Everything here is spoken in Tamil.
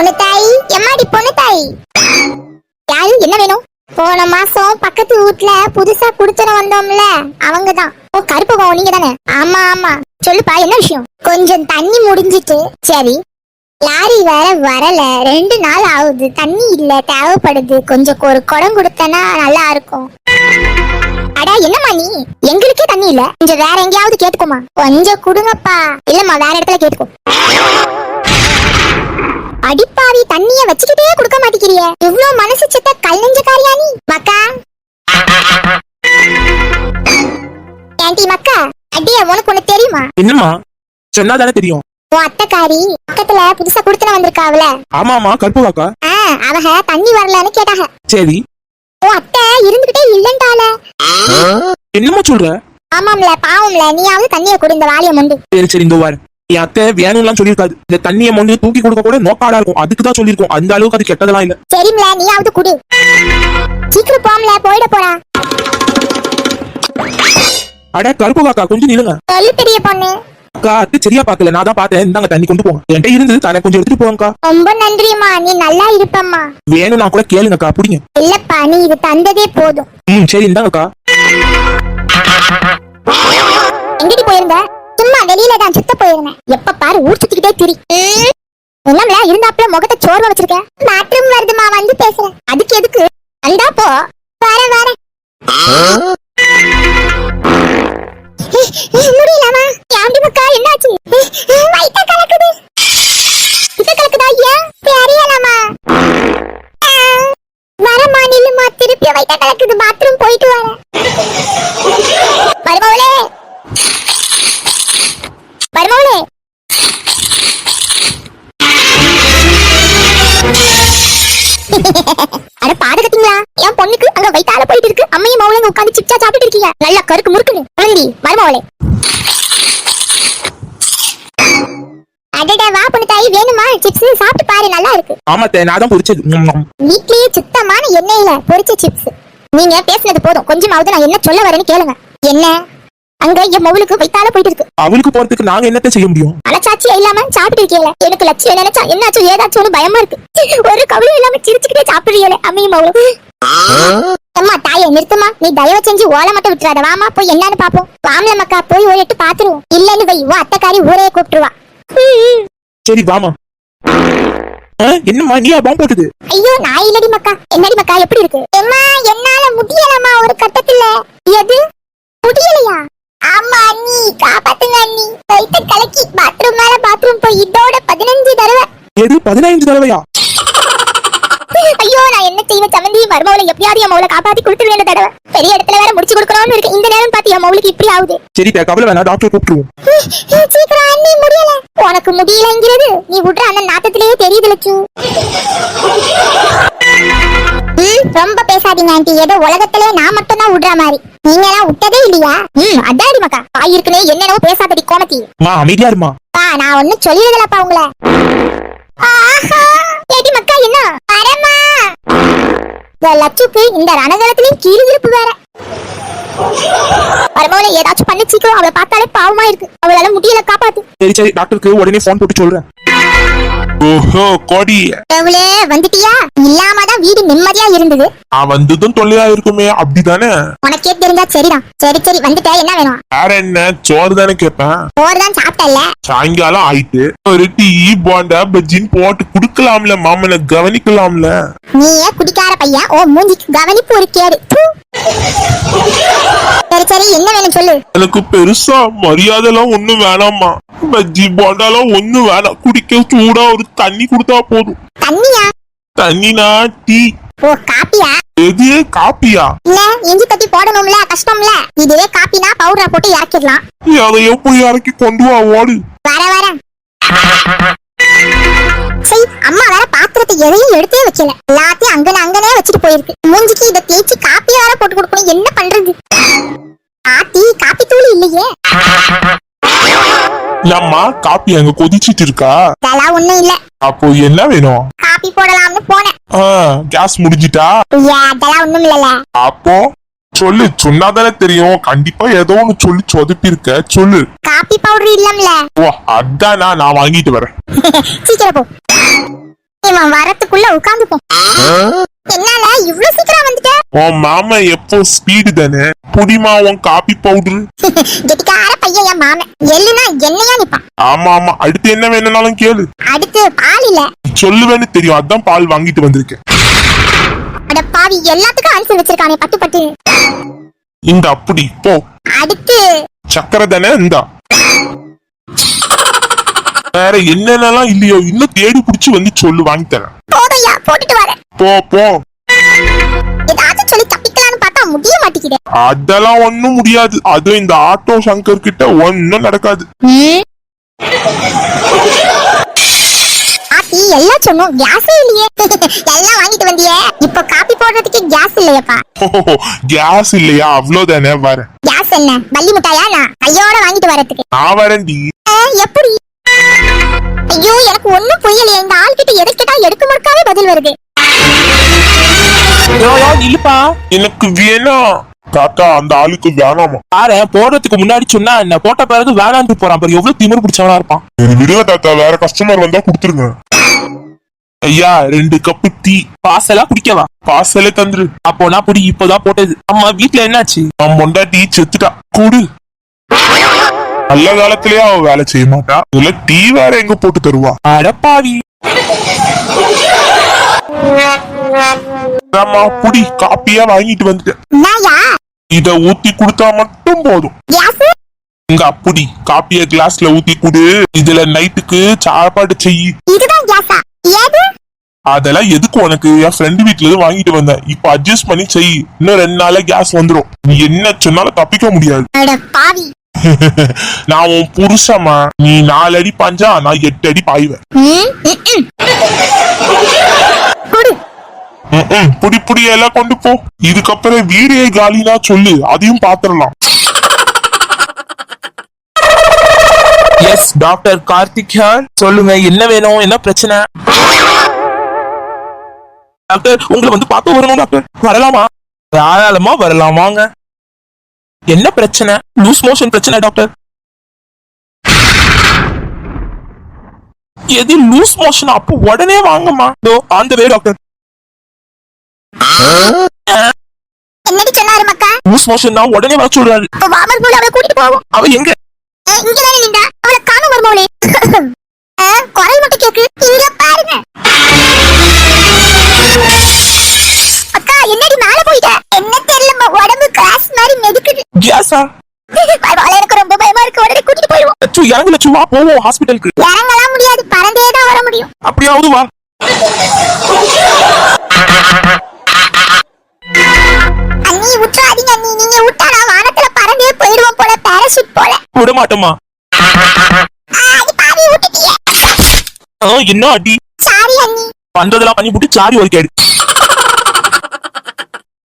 பொண்ணு தாய்? எம்மாடி பொண்ணு தாய்? யாரு? என்ன வேணும்? போன மாசம் பக்கத்து வீட்ல புதுசா குடுத்தன வந்தோம்ல அவங்கதான். ஓ கருப்பகம் நீங்க தானே ஆமா ஆமா. சொல்லுப்பா என்ன விஷயம்? கொஞ்சம் தண்ணி முடிஞ்சிட்டு சரி. லாரி வேற வரல. ரெண்டு நாள் ஆகுது. தண்ணி இல்ல தேவைப்படுது. கொஞ்சம் ஒரு குடம் கொடுத்தனா நல்லா இருக்கும். அடா என்னம்மா நீ? எங்களுக்கே தண்ணி இல்ல. கொஞ்சம் வேற எங்கேயாவது கேட்டுக்கோமா கொஞ்சம் கொடுங்கப்பா. இல்லம்மா வேற இடத்துல கேட்டுக்கோ. தண்ணிய வச்சுக்கிட்டே கொடுக்க மாட்டேங்கிறிய. இவ்ளோ மனசு செத்த கல் நெஞ்சக்காரியா நீ? மக்கா. ஆன்ட்டி மக்கா அடிய உனக்கு ஒண்ணு தெரியுமா? என்னம்மா? சொன்னாதானே தெரியும். உன் அத்தைக்காரி பக்கத்துல புதுசா குடுத்தன வந்திருக்காவல. ஆமாமா கற்பகாக்கா ஆ அவக தண்ணி வரலன்னு கேட்டாக. சரி. உன் அத்தை இருந்துகிட்டே இல்லன்றால என்னம்மா சொல்ற? ஆமாம்ல பாவம்ல நீயாவது தண்ணிய குடு இந்த வாளிய முண்டு. சரி சரி இந்த வாரு. என் அத்தை வேணும்லாம் சொல்லியிருக்காது. இந்த தண்ணியை மொண்டு தூக்கி கொடுக்க கூட நோக்காடா இருக்கும். அதுக்கு தான் சொல்லியிருக்கோம். அந்த அளவுக்கு அது கெட்டதெல்லாம் இல்ல. சரிம்ல நீயாவது குடு. சீக்கிரம் போம்ல போயிட போறா. அட கற்பகாக்கா கொஞ்சம் நில்லுங்க. சொல்லு பெரிய பொண்ணு. அக்கா அத்தை சரியா பாக்கல நான் தான் பார்த்தேன். இந்தாங்க தண்ணி கொண்டு போங்க. என்கிட்ட இருந்தது தானே கொஞ்சம் எடுத்துட்டு போங்கக்கா. ரொம்ப நன்றிம்மா. நீ நல்லா இருப்பம்மா. வேணும்னா கூட கேளுங்கக்கா பிடிங்க. இல்லப்பா நீ இது தந்ததே போதும். ம் சரி இந்தாங்கக்கா. எங்கடி போயிருந்த? சும்மா வெளியில தான் சுத்த போயிருந்தேன். எப்ப பாரு ஊர் சுத்திக்கிட்டே திரி. என்னம்ல இருந்தாப்ல முகத்தை சோர்வ வச்சிருக்க? பாத்ரூம் வருதுமா வந்து பேசுறேன். அதுக்கு எதுக்கு? அந்தா போ. வர வர. முடியலமா யாண்டி மக்கா என்னாச்சு? வயித்த கலக்குது. இது கலக்குதா ஏன்? தெரியலமா வரமா நில்லுமா திருப்பி வயித்த கலக்குது. பாத்ரூம் போயிட்டு வரேன். என் பொண்ணுக்கு அங்க வயித்தால போயிட்டு இருக்கு. அம்மையும் மவளையும் உட்காந்து சிப்ஸா சாப்பிட்டு இருக்கீங்க. நல்லா கருக்கு முறுக்குன்னு. குழந்தி மருமவளே. அடடா வா பொண்ணு தாய் வேணுமா? சிப்ஸ் சாப்பிட்டு பாரு நல்லா இருக்கு. ஆமா அத்தை நான் தான் பொரிச்சது. வீட்லயே சுத்தமான எண்ணெயில பொரிச்ச சிப்ஸ் நீங்க பேசுனது போதும். கொஞ்சமாவது நான் என்ன சொல்ல வரேன்னு கேளுங்க. என்ன? அங்க என் மவுளுக்கு வைத்தால போயிட்டு இருக்கு. அவளுக்கு போறதுக்கு நாங்க என்னத்த செய்ய முடியும்? மனச்சாட்சியே இல்லாம சாப்பிட்டு இருக்கீங்களே. எனக்கு லட்சியம் நினைச்சா என்னாச்சும் ஏதாச்சும் பயமா இருக்கு. ஒரு கவலையும் இல்லாம சிரிச்சுக்கிட்டே சாப்பிடுறீங்களே அம்மையும் மவுளும். அம்மா தாயை நிறுத்துமா நீ தயவு செஞ்சு ஓலை மட்டும் விட்டுறாத. வாமா போய் என்னன்னு பாப்போம் வாமல மக்கா போய் ஒரு எட்டு பாத்துருவோம் இல்லன்னு வை உன் அத்தைக்காரி ஊரையே கூப்பிட்டுருவா. சரி வாமா என்னம்மா நீ பாம்பு போட்டுது ஐயோ நான் இல்லடி மக்கா. என்னடி மக்கா எப்படி இருக்கு? அம்மா என்னால முடியலம்மா ஒரு கட்டத்துல. எது? முடியலையா? ஆமா அண்ணி காப்பாத்துங்க அண்ணி. வயித்த கலக்கி பாத்ரூம் மேல பாத்ரூம் போய் இதோட பதினஞ்சு தடவை. எது பதினைந்து தடவையா? ஐயோ நான் என்ன செய்வேன்? சமந்தி மருமவளை எப்படியாவது என் மவுளை காப்பாத்தி கொடுத்துருவேன் இந்த தடவை. பெரிய இடத்துல வேற முடிச்சு கொடுக்கணும்னு இருக்கு. இந்த நேரம் பார்த்து என் மவுளுக்கு இப்படி ஆகுது. சரி தே, கவலை வேணாம். டாக்டர் கூப்பிட்டுருவோம். சீக்கிரம் அண்ணி முடியல. உனக்கு முடியலங்கிறது நீ விடுற அந்த நாட்டத்திலேயே தெரியுது லட்சு ரொம்ப பேசாதீங்க ஆண்டி. ஏதோ உலகத்திலே நான் மட்டும் தான் விடுற மாதிரி. நீங்க எல்லாம் விட்டதே இல்லையா? ம் அதாடி மக்கா. பாய் இருக்குனே என்னென்னவோ பேசாதடி கோமதி. மா அமைதியா இருமா. பா நான் ஒண்ணும் சொல்லிடுதலப்பா உங்கள. ஆஹா! ஏடி மக்கா என்ன? வரமா இந்த லட்சுக்கு இந்த ரணகலத்திலையும் கீழ் இருப்பு வேற. வரமோல ஏதாச்சும் பண்ணி சீக்கிரம் அவளை பார்த்தாலே பாவமா இருக்கு அவளால முடியல காப்பாத்து. சரி சரி டாக்டருக்கு உடனே போன் போட்டு சொல்றேன். ஓஹோ கோடி. அவளே வந்துட்டியா? இல்லாம தான் வீடு நிம்மதியா இருந்தது. நான் வந்ததும் தொல்லையா இருக்குமே அப்படிதானே? உனக்கே தெரிஞ்சா சரிதான் சரி சரி வந்துட்ட என்ன வேணும்? வேற என்ன? சோறு தானே கேட்பேன். சோறு தான் சாப்பிட்டல்ல? சாயங்காலம் ஆயிட்டு ஒரு டீ போண்டா பஜ்ஜின்னு போட்டு குடுக்கலாம்ல மாமனை கவனிக்கலாம்ல. நீ ஏன் குடிக்கார பையன் ஓ மூஞ்சிக்கு கவனிப்பு ஒரு கேடு. சரி சரி என்ன வேணும் சொல்லு? எனக்கு பெருசா மரியாதைலாம் ஒண்ணும் வேணாம்மா. பஜ்ஜி போண்டாலாம் ஒண்ணும் வேணாம். குடிக்க சூடா ஒரு தண்ணி கொடுத்தா போதும். தண்ணியா? தண்ணினா டீ. ஓ காப்பியா? எது? காப்பியா? இல்ல இஞ்சி தட்டி போடணும்ல கஷ்டம்ல. இதுவே காப்பினா பவுடரா போட்டு இறக்கிடலாம். அதையோ போய் இறக்கி கொண்டு வா ஓடு. வர வர. சரி அம்மா வேற பாத்திரத்தை எதையும் எடுத்தே வைக்கல. எல்லாத்தையும் அங்கன அங்கனே வச்சுட்டு போயிருக்கு. மூஞ்சிக்கு இதை தேய்ச்சி காப்பி வேற போட்டு கொடுக்கணும். என்ன பண்றது? ஆத்தி காப்பி தூள் இல்லையே. ஏம்மா காப்பி அங்க கொதிச்சிட்டு இருக்கா? அதெல்லாம் ஒண்ணும் இல்ல. அப்போ என்ன வேணும்? காப்பி போடலாம்னு போனேன். கேஸ் முடிஞ்சிட்டா? அதெல்லாம் ஒண்ணும் இல்லல அப்போ சொல்லு சொன்னாதானே தெரியும். கண்டிப்பா ஏதோ ஒண்ணு சொல்லி சொதப்பி இருக்க சொல்லு. Coffee powder இல்லம்ல. ஓ அதானா நான் வாங்கிட்டு வரேன். சீக்கிரம் போ. இவன் வரத்துக்குள்ள உட்காந்துப்போம் என்னால இவ்ளோ சீக்கிரம் வந்துட்ட? உன் மாமா எப்போ ஸ்பீடு தானே? புடிமா உன் காபி பவுடர் கெட்டிக்கார பையன் என் மாமன். எள்ளுனா என்னையா நிப்பான். ஆமா ஆமா. அடுத்து என்ன வேணும்னாலும் கேளு. அடுத்து பால் இல்ல. சொல்லுவேன்னு தெரியும். அதான் பால் வாங்கிட்டு வந்திருக்கேன். அட பாவி எல்லாத்துக்கும் ஆன்சர் வச்சிருக்கானே பட்டு பட்டு. இந்த அப்படி போ. அடுத்து. சக்கரை தானே இந்தா. வேற என்னென்னலாம் இல்லையோ இன்னும் தேடி புடிச்சு வந்து சொல்லு வாங்கி தரேன் போதையா போட்டுட்டு வரேன். போ போ. முடிய மாட்டேங்குது. அதெல்லாம் ஒண்ணும் முடியாது. அதுவும் இந்த ஆட்டோ சங்கர் கிட்ட ஒண்ணும் நடக்காது. ஆத்தி எல்லாம் சொன்னோம். கேஸே இல்லையே. எல்லாம் வாங்கிட்டு வந்தியே. இப்போ காப்பி போடுறதுக்கு கேஸ் இல்லையப்பா. கேஸ் இல்லையா? அவ்வளவுதானே வரேன். கேஸ் என்ன? பள்ளி முட்டாயா? நான் கையோட வாங்கிட்டு வரதுக்கு நான் வரேன்டி எப்படி? ஐயோ எனக்கு ஒண்ணும் புரியலையே. இந்த ஆள் கிட்ட எதை கேட்டா எடுக்க முறுக்காவே பதில் வருது. எனக்கு வேணாம் தாத்தா அந்த ஆளுக்கு வேணாமா? பாரு போடுறதுக்கு முன்னாடி சொன்னா என்ன? போட்ட பிறகு வேணான்ட்டு போறான். பாரு எவ்வளவு திமிரு பிடிச்சவனா இருப்பான். சரி, விடுங்க தாத்தா. வேற கஸ்டமர் வந்தா கொடுத்துருங்க. ஐயா ரெண்டு கப்பு டீ பாசலா குடிக்கவா பார்சலே தந்துரு. அப்போ நான் புடி இப்போதான் போட்டது. அம்மா வீட்ல என்னாச்சு? நான் மொண்டா டீ செத்துட்டா. குடு. நல்ல காலத்திலேயே அவ வேலை செய்ய மாட்டா. இதுல டீ வேற எங்க போட்டு தருவா? அடப்பாவி. ஆமா புடி காப்பியா வாங்கிட்டு வந்துட்டேன். இத ஊத்தி கொடுத்தா மட்டும் போதும். இங்க அப்படி காப்பிய கிளாஸ்ல ஊத்தி குடு. இதுல நைட்டுக்கு சாப்பாடு செய். இதுதான் கேஸா ஏது? அதெல்லாம் எதுக்கு உனக்கு? என் ஃப்ரெண்டு வீட்ல இருந்து வாங்கிட்டு வந்தேன். இப்ப அட்ஜஸ்ட் பண்ணி செய். இன்னும் ரெண்டு நாள்ல கேஸ் வந்துரும். நீ என்ன சொன்னாலும் தப்பிக்க முடியாது. நான் உன் புருஷமா நீ நாலு அடி பாஞ்சா நான் எட்டு அடி பாய்வேன். குடு ஏய் புடி புடி எல்லாம் கொண்டு போ. இதுக்கப்புறம் வீடே காலினா சொல்லு அதையும் பாத்திரலாம். எஸ் டாக்டர் கார்த்திக் ஹியர் சொல்லுங்க என்ன வேணும் என்ன பிரச்சனை? டாக்டர் உங்களை வந்து பார்த்து வரணும் டாக்டர் வரலாமா? தாராளமா வரலாம் வாங்க. என்ன பிரச்சனை? லூஸ் மோஷன் பிரச்சனை டாக்டர் எது லூஸ் மோஷன் அப்போ உடனே வாங்கம்மா. தோ ஆன் த வே டாக்டர் என்னடி சொன்னாரு மக்கா? லூஸ் மோஷன் தான் உடனே வர சொல்றாரு. இப்போ வாமர் போல அவளை கூட்டிட்டு போவோம் அவ எங்க? அஹ், இங்கதானே நின்றா? அவளை காண வருமோளே குரல் மட்டும் கேக்கு. இங்க பாருங்க. அக்கா என்னடி மேல போயிட்ட? என்ன உடம்பு கிளாஸ் மாதிரி மெதுக்குது. கேஸா எனக்கு ரொம்ப பயமா இருக்கு. உடனே கூட்டிட்டு போயிடுவோம். லட்சு இறங்கு லட்சு வா போவோம் ஹாஸ்பிட்டலுக்கு இறங்கலாம் முடியாது. பறந்தே தான் வர முடியும். அப்படியாவது வா. விட்டுறாதீங்க அண்ணி நீங்க விட்டா நான் வானத்துல பறந்தே போயிடுவோம் போல பேராஷூட் போல. விட மாட்டோமா என்ன அடி? சாரி அண்ணி. பண்றதெல்லாம் பண்ணி விட்டு சாரி ஒரு கேடு